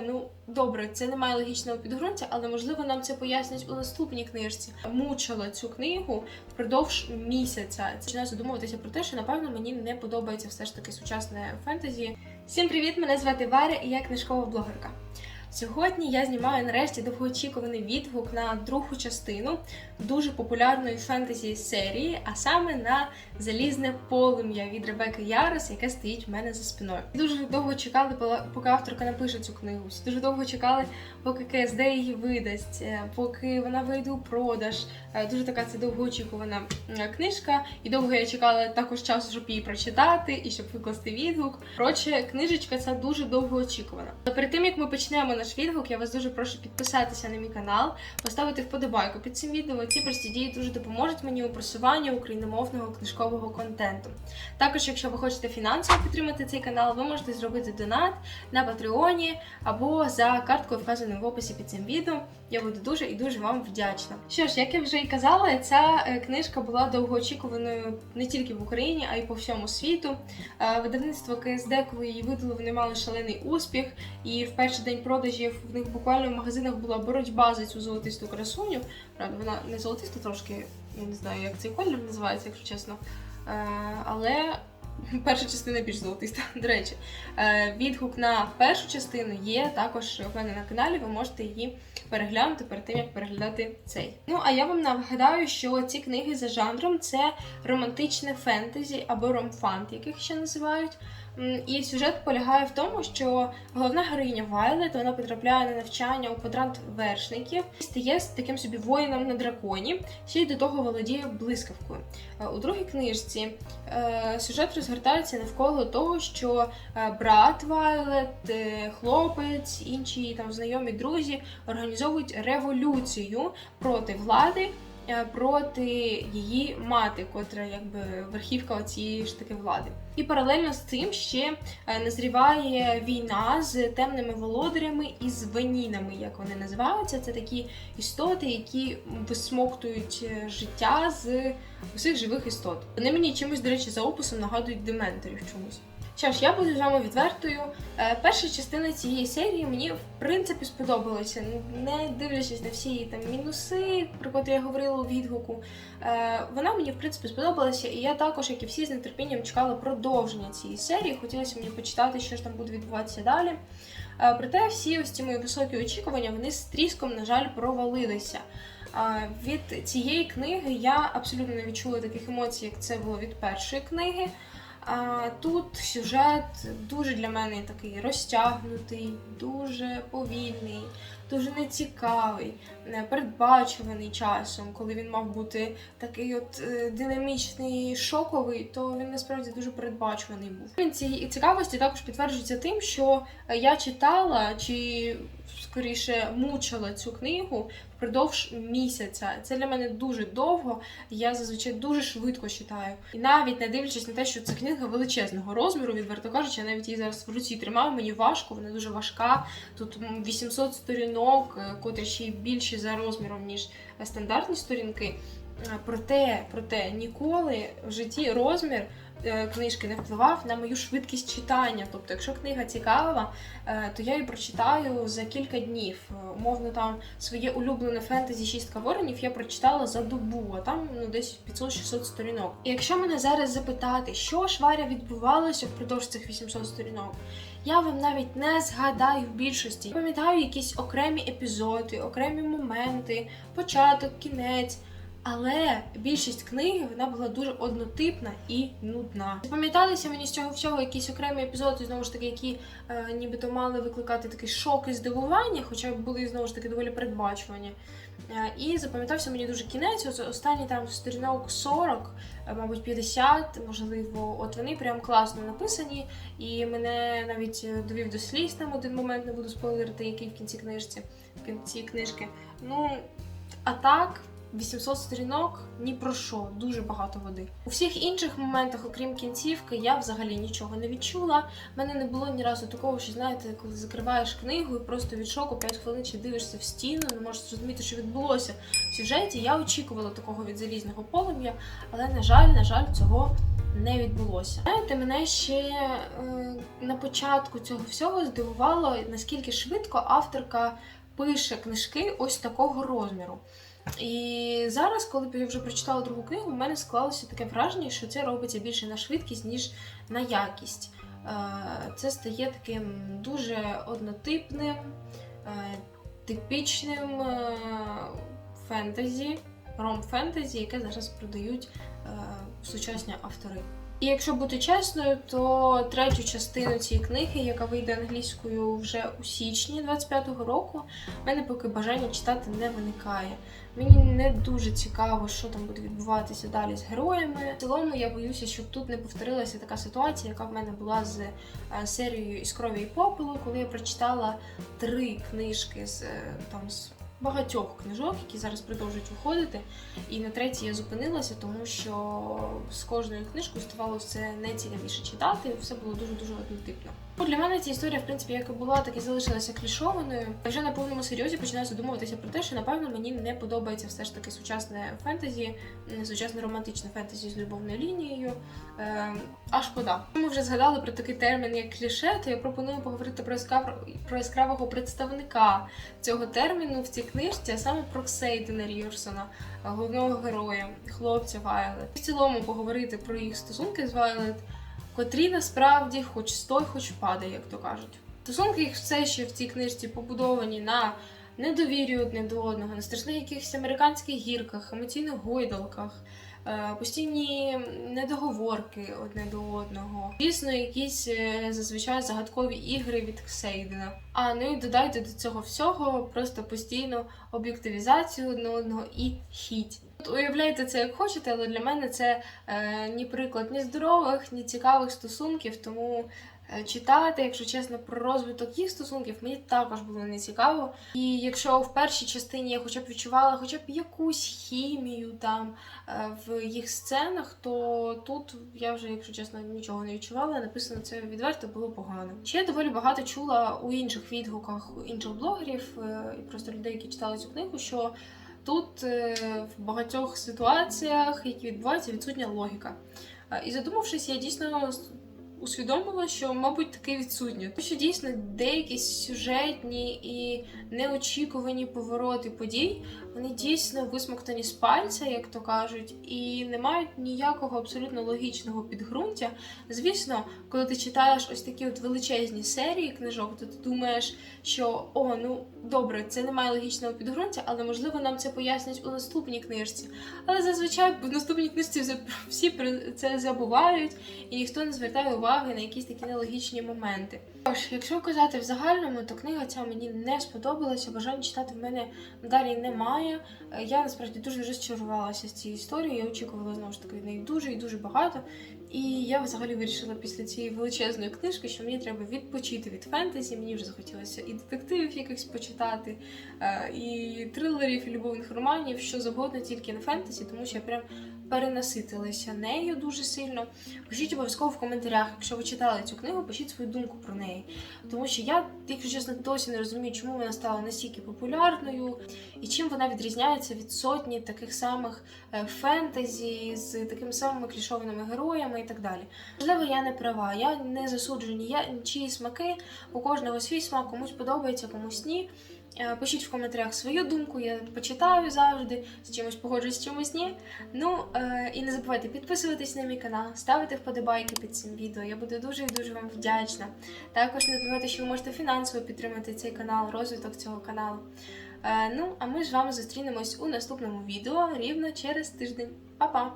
Ну добре, це не має логічного підґрунтя, але можливо нам це пояснять у наступній книжці. Мучила цю книгу впродовж місяця. Починаю задумуватися про те, що напевно мені не подобається все ж таки сучасне фентезі. Всім привіт! Мене звати Варя і я книжкова блогерка. Сьогодні я знімаю нарешті довгоочікуваний відгук на другу частину дуже популярної фентезі серії, а саме на залізне полум'я від Ребекки Ярос, яке стоїть в мене за спиною. Дуже довго чекали, поки авторка напише цю книгу. Дуже довго чекали, поки КСД її видасть, е, поки вона вийде у продаж. Е, Дуже така це довгоочікувана е, книжка, і довго я чекала також часу, щоб її прочитати і щоб викласти відгук. Коротше, книжечка ця дуже довго очікувана. Але перед тим як ми почнемо наш відгук, я вас дуже прошу підписатися на мій канал, поставити вподобайку під цим відео. Ці прості дії дуже допоможуть мені у просуванні україномовного книжкового контенту. Також, якщо ви хочете фінансово підтримати цей канал, ви можете зробити донат на Патреоні або за карткою, вказаною в описі під цим відео. Я буду дуже і дуже вам вдячна. Що ж, як я вже і казала, ця е, книжка була довгоочікуваною не тільки в Україні, а й по всьому світу. Е, Видавництво КСД, коли її видали, вони мали шалений успіх. І в перший день продажів в них буквально в магазинах була боротьба за цю золотисту красуню. Правда, вона не золотиста, трошки я не знаю, як цей колір називається, якщо чесно. Е, але перша частина більш золотиста. До речі, е, відгук на першу частину є також в мене на каналі. Ви можете її переглянути перед тим, як переглядати цей. Ну а я вам нагадаю, що ці книги за жанром це романтичне фентезі або ромфант, яких ще називають. І сюжет полягає в тому, що головна героїня Вайлет вона потрапляє на навчання у квадрант вершників і стає таким собі воїном на драконі, ще й до того володіє блискавкою. Е, У другій книжці е, сюжет розгортається навколо того, що е, брат Вайлет, хлопець, інші там знайомі друзі організовують революцію проти влади. Е, Проти її мати, котра якби верхівка цієї ж таки влади, і паралельно з цим ще е, назріває війна з темними володарями і з венінами, як вони називаються. Це такі істоти, які висмоктують е, життя з усіх живих істот. Вони мені чимось, до речі, за описом нагадують дементорів чомусь. Що ж, я буду з вами відвертою. Е, Перша частина цієї серії мені в принципі сподобалася, не дивлячись на всі її там мінуси, про котрі я говорила у відгуку. Е, Вона мені в принципі сподобалася, і я також, як і всі, з нетерпінням чекала продовження цієї серії. Хотілося мені почитати, що ж там буде відбуватися далі. Е, Проте всі ось ці мої високі очікування вони з тріском, на жаль, провалилися. Від цієї книги я абсолютно не відчула таких емоцій, як це було від першої книги. Тут сюжет дуже для мене такий розтягнутий, дуже повільний, дуже нецікавий, не передбачуваний часом. Коли він мав бути такий от е, динамічний, шоковий, то він насправді дуже передбачуваний був. Він цієї цікавості також підтверджується тим, що е, я читала чи скоріше мучила цю книгу впродовж місяця. Це для мене дуже довго. Я зазвичай дуже швидко читаю. І навіть не дивлячись на те, що це книга величезного розміру, відверто кажучи, я навіть її зараз в руці тримаю. Мені важко, вона дуже важка. Тут м, 800 сторінок, е, котрі ще й більші за розміром, ніж стандартні сторінки. Е, Проте, проте ніколи в житті розмір книжки не впливав на мою швидкість читання. Тобто, якщо книга цікава, е, то я її прочитаю за кілька днів. Е, Умовно, там своє улюблене фентезі «Шістка воронів я прочитала за добу, а там ну десь 500-600 сторінок. І якщо мене зараз запитати, що ж Варя відбувалося впродовж цих 800 сторінок, я вам навіть не згадаю в більшості. Я пам'ятаю якісь окремі епізоди, окремі моменти, початок, кінець. Але більшість книги вона була дуже однотипна і нудна. Запам'яталися мені з цього всього якісь окремі епізоди, знову ж таки, які е, нібито мали викликати такий шок і здивування, хоча були знову ж таки доволі передбачувані. Е, і запам'ятався мені дуже кінець. Ось останні там сторінок 40, е, мабуть, 50, можливо, от вони прям класно написані. І мене навіть е, довів до сліз там один момент, не буду спойлерити, який в кінці книжці, в кінці книжки. Ну, а так. 800 сторінок ні про що, дуже багато води. У всіх інших моментах, окрім кінцівки, я взагалі нічого не відчула. У мене не було ні разу такого, що знаєте, коли закриваєш книгу і просто від шоку 5 хвилин чи дивишся в стіну, не можеш зрозуміти, що відбулося в сюжеті. Я очікувала такого від залізного полум'я, але на жаль, на жаль, цього не відбулося. Знаєте, мене ще е, на початку цього всього здивувало, наскільки швидко авторка пише книжки ось такого розміру. І зараз, коли я вже прочитала другу книгу, в мене склалося таке враження, що це робиться більше на швидкість, ніж на якість. Е, Це стає таким дуже однотипним, е, типічним е, фентезі, ром-фентезі, яке зараз продають сучасні автори. І якщо бути чесною, то третю частину цієї книги, яка вийде англійською вже у січні 25-го року, в мене поки бажання читати не виникає. Мені не дуже цікаво, що там буде відбуватися далі з героями. В цілому я боюся, щоб тут не повторилася така ситуація, яка в мене була з е, серією із крові і попелу, коли я прочитала три книжки з е, там з багатьох книжок, які зараз продовжують виходити. І на третій я зупинилася, тому що з кожною книжкою ставало все найцікавіше читати, все було дуже дуже однотипно. Ну, Для мене ця історія, в принципі, як і була, так і залишилася клішованою. Я вже на повному серйозі починаю задумуватися про те, що напевно мені не подобається все ж таки сучасне фентезі, сучасне романтичне фентезі з любовною лінією. Е, а шкода. Ми вже згадали про такий термін, як кліше, то я пропоную поговорити про яскравого представника цього терміну в цій книжці, а саме про Ксейдена Рірсона, головного героя, хлопця Вайлет. В цілому поговорити про їх стосунки з Вайлет, котрі насправді хоч стой, хоч падає, як то кажуть. Стосунки їх все ще в цій книжці побудовані на недовірі одне до одного, на страшних якихось американських гірках, емоційних гойдалках. Е, Постійні недоговорки одне до одного. Звісно, якісь е, зазвичай загадкові ігри від Ксейдена. А ну і додайте до цього всього просто постійну об'єктивізацію одне одного і хіть. Уявляйте це як хочете, але для мене це е, ні приклад ні здорових, ні цікавих стосунків. Тому читати, якщо чесно, про розвиток їх стосунків мені також було не цікаво. І якщо в першій частині я хоча б відчувала хоча б якусь хімію там е, в їх сценах, то тут я вже, якщо чесно, нічого не відчувала. Написано це відверто було погано. Ще я доволі багато чула у інших відгуках інших блогерів е, і просто людей, які читали цю книгу, що тут е, в багатьох ситуаціях, які відбуваються, відсутня логіка. Е, І задумавшись, я дійсно усвідомила, що, мабуть, таки відсутньо. Тому що дійсно деякі сюжетні і неочікувані повороти подій, вони дійсно висмоктані з пальця, як то кажуть, і не мають ніякого абсолютно логічного підґрунтя. Звісно, коли ти читаєш ось такі от величезні серії книжок, то ти думаєш, що о, ну добре, це не має логічного підґрунтя, але можливо нам це пояснять у наступній книжці. Але зазвичай в наступній книжці всі про це забувають, і ніхто не звертає уваги на якісь такі нелогічні моменти. Тож, якщо казати в загальному, то книга ця мені не сподобалася. Бажання читати в мене далі немає. Е, Я насправді дуже розчарувалася з цією історією. Я очікувала знову ж таки від неї дуже і дуже багато. І я взагалі вирішила після цієї величезної книжки, що мені треба відпочити від фентезі. Мені вже захотілося і детективів якихось почитати, е, і трилерів, і любовних романів, що завгодно, тільки на фентезі, тому що я прям перенаситилася нею дуже сильно. Пишіть обов'язково в коментарях, якщо ви читали цю книгу, пишіть свою думку про неї. Тому що я, якщо чесно, досі не розумію, чому вона стала настільки популярною і чим вона відрізняється від сотні таких самих е, фентезі з такими самими клішованими героями і так далі. Можливо, я не права, я не засуджую ні я нічиї смаки, у кожного свій смак, комусь подобається, комусь ні. Е, Пишіть в коментарях свою думку, я почитаю завжди, з чимось погоджуюсь, з чимось ні. Ну е, і не забувайте підписуватись на мій канал, ставити вподобайки під цим відео. Я буду дуже і дуже вам вдячна. Також не забувайте, що ви можете фінансово підтримати цей канал, розвиток цього каналу. Е, ну, а ми з вами зустрінемось у наступному відео рівно через тиждень. Па-па!